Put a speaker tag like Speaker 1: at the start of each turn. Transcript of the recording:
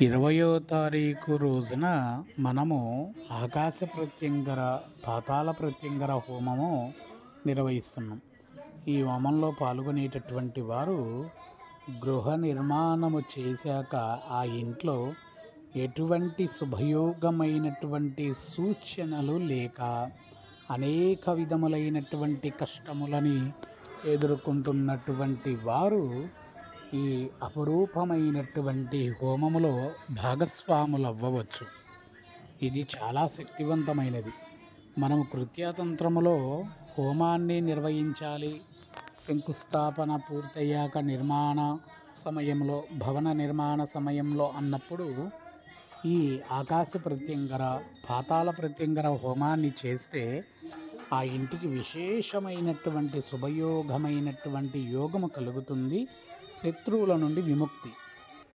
Speaker 1: ఇరవయో తారీఖు రోజున మనము ఆకాశ ప్రత్యంగర పాతాళ ప్రత్యంగర హోమము నిర్వహిస్తున్నాం. ఈ హోమంలో పాల్గొనేటటువంటి వారు గృహ నిర్మాణము చేశాక ఆ ఇంట్లో ఎటువంటి శుభయోగమైనటువంటి సూచనలు లేక అనేక విధములైనటువంటి కష్టములని ఎదుర్కొంటున్నటువంటి వారు ఈ అపురూపమైనటువంటి హోమములో భాగస్వాములు అవ్వవచ్చు ఇది చాలా శక్తివంతమైనది. మనం కృత్యాతంత్రములో హోమాన్ని నిర్వహించాలి. శంకుస్థాపన పూర్తయ్యాక నిర్మాణ సమయంలో భవన నిర్మాణ సమయంలో అన్నప్పుడు ఈ ఆకాశ ప్రత్యంగర పాతాళ ప్రత్యంగర హోమాన్ని చేస్తే ఆ ఇంటికి విశేషమైనటువంటి శుభయోగమైనటువంటి యోగము కలుగుతుంది. శత్రువుల నుండి విముక్తి.